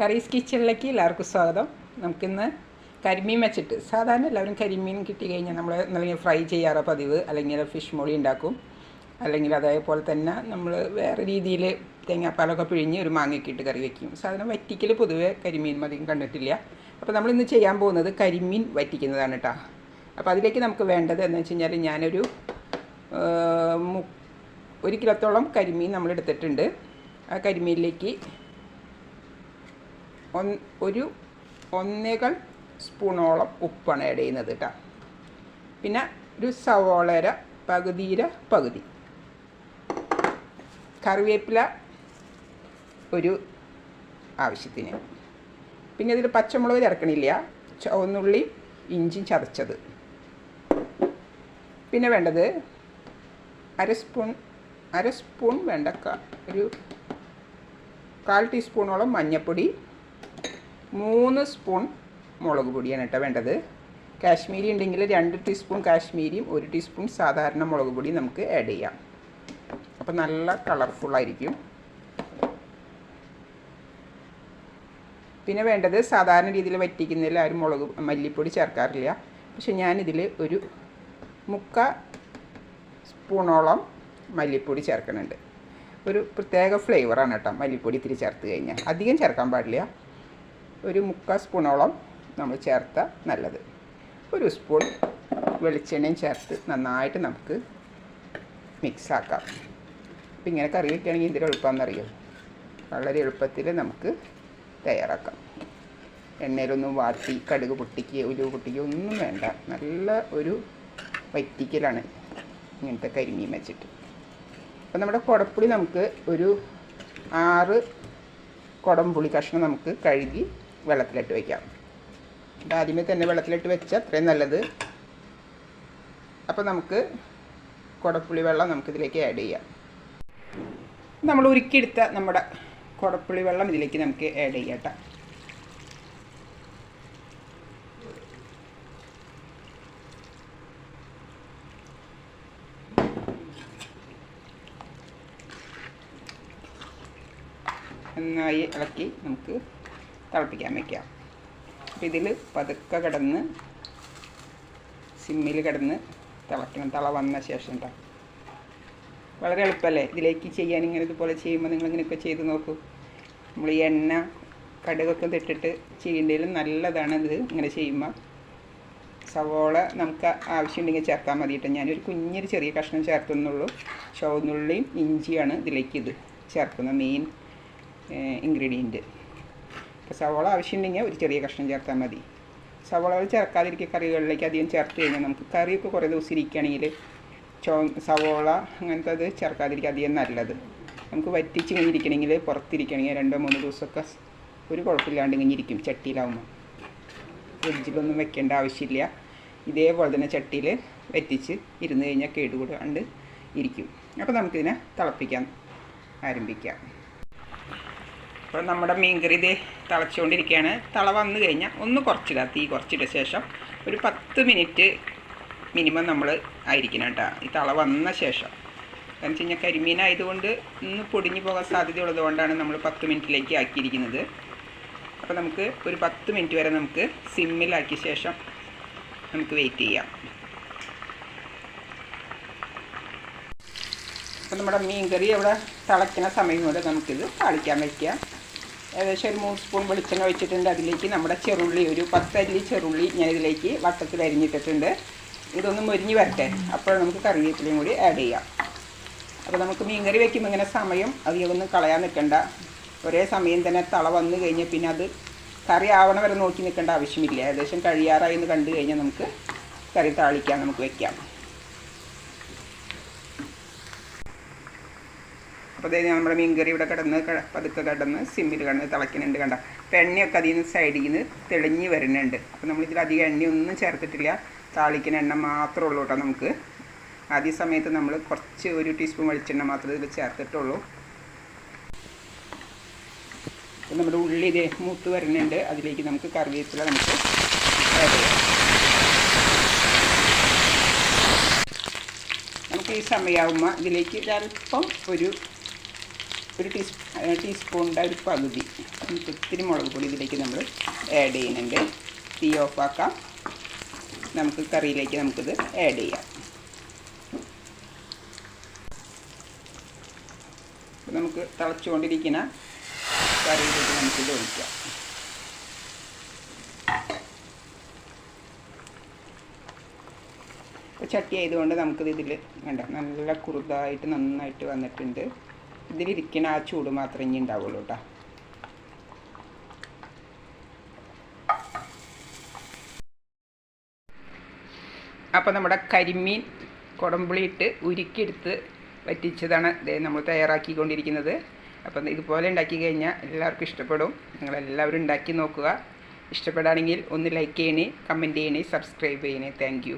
കറീസ് കിച്ചണിലേക്ക് എല്ലാവർക്കും സ്വാഗതം. നമുക്കിന്ന് കരിമീൻ വെച്ചിട്ട് സാധാരണ എല്ലാവരും കരിമീൻ കിട്ടി കഴിഞ്ഞാൽ നമ്മൾ അല്ലെങ്കിൽ ഫ്രൈ ചെയ്യാറ് പതിവ്? അല്ലെങ്കിൽ ഫിഷ് മോളി ഉണ്ടാക്കും. അല്ലെങ്കിൽ അതേപോലെ തന്നെ നമ്മൾ വേറെ രീതിയിൽ തേങ്ങാപ്പാലൊക്കെ പിഴിഞ്ഞ് ഒരു മാങ്ങയൊക്കെ ഇട്ട് കറി വെക്കും. സാധാരണ വറ്റിക്കൽ പൊതുവേ കരിമീൻ അധികം കണ്ടിട്ടില്ല. അപ്പോൾ നമ്മൾ ഇന്ന് ചെയ്യാൻ പോകുന്നത് കരിമീൻ വറ്റിക്കുന്നതാണ് കേട്ടോ അപ്പോൾ അതിലേക്ക് നമുക്ക് വേണ്ടത് എന്ന് വെച്ച് കഴിഞ്ഞാൽ ഞാനൊരു ഒരു കിലോത്തോളം കരിമീൻ നമ്മൾ എടുത്തിട്ടുണ്ട്. ആ കരിമീനിലേക്ക് ഒരു ഒന്നേകൾ സ്പൂണോളം ഉപ്പാണ് ആഡ് ചെയ്യുന്നത് കേട്ടോ പിന്നെ ഒരു സവോളര പകുതിയിര പകുതി. കറിവേപ്പില ഒരു ആവശ്യത്തിന്. പിന്നെ ഇതിൽ പച്ചമുളക് ചേർക്കണില്ല. ചുവന്നുള്ളി ഇഞ്ചി ചതച്ചത്. പിന്നെ വേണ്ടത് അര സ്പൂൺ അര സ്പൂൺ വേണ്ട ഒരു കാൽ ടീസ്പൂണോളം മഞ്ഞൾപ്പൊടി മൂന്ന് സ്പൂൺ മുളക് പൊടിയാണ് കേട്ടോ വേണ്ടത്. കാശ്മീരി ഉണ്ടെങ്കിൽ രണ്ട് ടീസ്പൂൺ കാശ്മീരിയും ഒരു ടീസ്പൂൺ സാധാരണ മുളക് പൊടി നമുക്ക് ആഡ് ചെയ്യാം. അപ്പോൾ നല്ല കളർഫുള്ളായിരിക്കും പിന്നെ വേണ്ടത് സാധാരണ രീതിയിൽ വറ്റിക്കുന്നതിൽ ആരും മുളക് മല്ലിപ്പൊടി ചേർക്കാറില്ല. പക്ഷെ ഞാനിതിൽ ഒരു മുക്ക സ്പൂണോളം മല്ലിപ്പൊടി ചേർക്കുന്നുണ്ട്. ഒരു പ്രത്യേക ഫ്ലേവറാണ് കേട്ടോ മല്ലിപ്പൊടി ഇത്തിരി ചേർത്ത് കഴിഞ്ഞാൽ. അധികം ചേർക്കാൻ പാടില്ല. ഒരു മുക്കാൽ സ്പൂണോളം നമ്മൾ ചേർത്ത നല്ലത്. ഒരു സ്പൂൺ വെളിച്ചെണ്ണയും ചേർത്ത് നന്നായിട്ട് നമുക്ക് മിക്സാക്കാം. അപ്പം ഇങ്ങനെ കറി വയ്ക്കുകയാണെങ്കിൽ എന്തൊരു എളുപ്പമെന്നറിയോ വളരെ എളുപ്പത്തിൽ നമുക്ക് തയ്യാറാക്കാം. എണ്ണയിലൊന്നും വാട്ടി കടുക് പൊട്ടിക്കുകയോ ഉലുവ് പൊട്ടിക്കുകയോ ഒന്നും വേണ്ട. നല്ല ഒരു വറ്റിക്കലാണ് ഇങ്ങനത്തെ കരിമീൻ വെച്ചിട്ട്. അപ്പം നമ്മുടെ കുടപ്പുളി നമുക്ക് ഒരു ആറ് കുടംപുളി കഷ്ണം നമുക്ക് കഴുകി വെള്ളത്തിലിട്ട് വയ്ക്കാം ഇത് ആദ്യമേ തന്നെ വെള്ളത്തിലിട്ട് വെച്ചാൽ അത്രയും നല്ലത്. അപ്പോൾ നമുക്ക് കുടപ്പുളി വെള്ളം നമുക്ക് ഇതിലേക്ക് ആഡ് ചെയ്യാം. നമ്മൾ ഉരുക്കിയെടുത്ത നമ്മുടെ കുടപ്പുളി വെള്ളം ഇതിലേക്ക് നമുക്ക് ആഡ് ചെയ്യാം നന്നായി ഇളക്കി നമുക്ക് തിളപ്പിക്കാൻ വയ്ക്കുക അപ്പോൾ ഇതിൽ പതുക്കെ കിടന്ന് സിമ്മിൽ കിടന്ന് തിളക്കണം. തിള വന്ന ശേഷം കേട്ടോ വളരെ എളുപ്പമല്ലേ ഇതിലേക്ക് ചെയ്യാൻ ഇങ്ങനെ ഇതുപോലെ ചെയ്യുമ്പോൾ നിങ്ങൾ ഇങ്ങനെയൊക്കെ ചെയ്ത് നോക്കൂ. നമ്മൾ ഈ എണ്ണ കടുകൊക്കെ തിട്ടിട്ട് ചെയ്യേണ്ടതിലും നല്ലതാണ് ഇത് ഇങ്ങനെ ചെയ്യുമ്പോൾ സവോള നമുക്ക് ആവശ്യമുണ്ടെങ്കിൽ ചേർത്താൽ മതി കേട്ടോ ഞാനൊരു കുഞ്ഞൊരു ചെറിയ കഷ്ണം ചേർത്തുന്നുള്ളൂ. ചുവന്നുള്ളിയും ഇഞ്ചിയാണ് ഇതിലേക്ക് ഇത് ചേർക്കുന്ന മെയിൻ ഇൻഗ്രീഡിയന്റ്. അപ്പോൾ സവോള ആവശ്യമുണ്ടെങ്കിൽ ഒരു ചെറിയ കഷ്ണം ചേർത്താൽ മതി. സവോളകൾ ചേർക്കാതിരിക്കുക കറികളിലേക്ക് അധികം ചേർത്ത് കഴിഞ്ഞാൽ നമുക്ക് കറിയൊക്കെ കുറേ ദിവസം ഇരിക്കുകയാണെങ്കിൽ ചോ സവോള അങ്ങനത്തെ അത് ചേർക്കാതിരിക്കുക അധികം നല്ലത്. നമുക്ക് വറ്റിച്ച് കഴിഞ്ഞിരിക്കണമെങ്കിൽ പുറത്തിരിക്കണമെങ്കിൽ രണ്ടോ മൂന്നോ ദിവസമൊക്കെ ഒരു കുഴപ്പമില്ലാണ്ട് ഇങ്ങനെ ഇരിക്കും ചട്ടിയിലാവുമ്പോൾ. ഫ്രിഡ്ജിലൊന്നും വെക്കേണ്ട ആവശ്യമില്ല. ഇതേപോലെ തന്നെ ചട്ടിയിൽ വറ്റിച്ച് ഇരുന്ന് കഴിഞ്ഞാൽ കേടുകൂടാണ്ട് ഇരിക്കും. അപ്പോൾ നമുക്കിതിനെ തിളപ്പിക്കാൻ ആരംഭിക്കാം. അപ്പോൾ നമ്മുടെ മീൻകറി ഇതേ തിളച്ചുകൊണ്ടിരിക്കുകയാണ്. തിള വന്നു കഴിഞ്ഞാൽ ഒന്ന് കുറച്ചിടുക. തീ കുറച്ചിട്ട ശേഷം ഒരു പത്ത് മിനിറ്റ് മിനിമം നമ്മൾ ആയിരിക്കണം കേട്ടോ. ഈ തിള വന്ന ശേഷം. കാരണം വെച്ച് കഴിഞ്ഞാൽ കരിമീനായതുകൊണ്ട് ഇന്ന് പൊടിഞ്ഞു പോകാൻ സാധ്യതയുള്ളത് കൊണ്ടാണ് നമ്മൾ പത്ത് മിനിറ്റിലേക്ക് ആക്കിയിരിക്കുന്നത്. അപ്പോൾ നമുക്ക് ഒരു പത്ത് മിനിറ്റ് വരെ നമുക്ക് സിമ്മിലാക്കിയ ശേഷം നമുക്ക് വെയിറ്റ് ചെയ്യാം. അപ്പോൾ നമ്മുടെ മീൻകറി അവിടെ തിളയ്ക്കുന്ന സമയം കൊണ്ട് നമുക്കിത് താളിക്കാൻ വയ്ക്കാം ഏകദേശം ഒരു മൂന്ന് സ്പൂൺ വെളിച്ചെണ്ണ ഒഴിച്ചിട്ടുണ്ട്. അതിലേക്ക് നമ്മുടെ ചെറുള്ളി ഒരു പത്തല്ലി ചെറുള്ളി ഞാൻ ഇതിലേക്ക് വട്ടത്തിൽ അരിഞ്ഞിട്ടിട്ടുണ്ട്. ഇതൊന്ന് മുരിഞ്ഞ് വരട്ടെ. അപ്പോൾ നമുക്ക് കറിവേപ്പിലയും കൂടി ആഡ് ചെയ്യാം. അപ്പോൾ നമുക്ക് മീൻകറി വെക്കുമ്പോൾ ഇങ്ങനെ സമയം അധികമൊന്നും കളയാൻ നിൽക്കണ്ട. ഒരേ സമയം തന്നെ തള വന്നു കഴിഞ്ഞാൽ പിന്നെ അത് കറി ആവണ വരെ നോക്കി നിൽക്കേണ്ട ആവശ്യമില്ല. ഏകദേശം കഴിയാറായി എന്ന് കണ്ടു കഴിഞ്ഞാൽ നമുക്ക് കറി താളിക്കാൻ നമുക്ക് വെക്കാം. അപ്പോൾ ഇതേ നമ്മുടെ മീൻകറി ഇവിടെ കിടന്ന് പതുക്കെ കിടന്ന് സിമ്മിൽ കിടന്ന് തിളയ്ക്കുന്നുണ്ട് കണ്ട? അപ്പോൾ എണ്ണയൊക്കെ അതിൽ നിന്ന് സൈഡിൽ നിന്ന് തെളിഞ്ഞ് വരുന്നുണ്ട്. അപ്പോൾ നമ്മളിതിൽ അധികം എണ്ണയൊന്നും ചേർത്തിട്ടില്ല. താളിക്കുന്ന എണ്ണ മാത്രമേ ഉള്ളൂ കേട്ടോ നമുക്ക്. ആദ്യ സമയത്ത് നമ്മൾ കുറച്ച് ഒരു ടീസ്പൂൺ വെളിച്ചെണ്ണ മാത്രമേ ഇതിൽ ചേർത്തിട്ടുള്ളൂ. അപ്പം നമ്മുടെ ഉള്ളി ഇത് മൂത്ത് വരുന്നുണ്ട്. അതിലേക്ക് നമുക്ക് കറിവേപ്പില നമുക്ക് നമുക്ക് ഈ സമയമാകുമ്പോൾ ഇതിലേക്ക് ഒരല്പം ഒരു ഒരു ടീസ്പൂ ടീസ്പൂണിന്റെ ഒരു പകുതി നമുക്ക് ഇത്തിരി മുളക് പൊടി ഇതിലേക്ക് നമ്മൾ ആഡ് ചെയ്യുന്നുണ്ട്. തീ ഓഫാക്കാം നമുക്ക് കറിയിലേക്ക് നമുക്കിത് ആഡ് ചെയ്യാം. നമുക്ക് തിളച്ചുകൊണ്ടിരിക്കുന്ന കറിയിലേക്ക് നമുക്കിത് ഒഴിക്കാം. ചട്ടി ആയതുകൊണ്ട് നമുക്കിത് ഇതിൽ വേണ്ട നല്ല കുറുതായിട്ട് നന്നായിട്ട് വന്നിട്ടുണ്ട്. ഇതിലിരിക്കുന്ന ആ ചൂട് മാത്രമേ ഇനി ഉണ്ടാവുള്ളൂ കേട്ടോ അപ്പോൾ നമ്മുടെ കരിമീൻ കുടമ്പുളിയിട്ട് ഉരുക്കിയെടുത്ത് വറ്റിച്ചതാണ്. നമ്മൾ തയ്യാറാക്കിക്കൊണ്ടിരിക്കുന്നത്. അപ്പം ഇതുപോലെ ഉണ്ടാക്കി കഴിഞ്ഞാൽ എല്ലാവർക്കും ഇഷ്ടപ്പെടും. നിങ്ങളെല്ലാവരും ഉണ്ടാക്കി നോക്കുക. ഇഷ്ടപ്പെടുകയാണെങ്കിൽ ഒന്ന് ലൈക്ക് ചെയ്യണേ കമന്റ് ചെയ്യണേ സബ്സ്ക്രൈബ് ചെയ്യണേ. താങ്ക്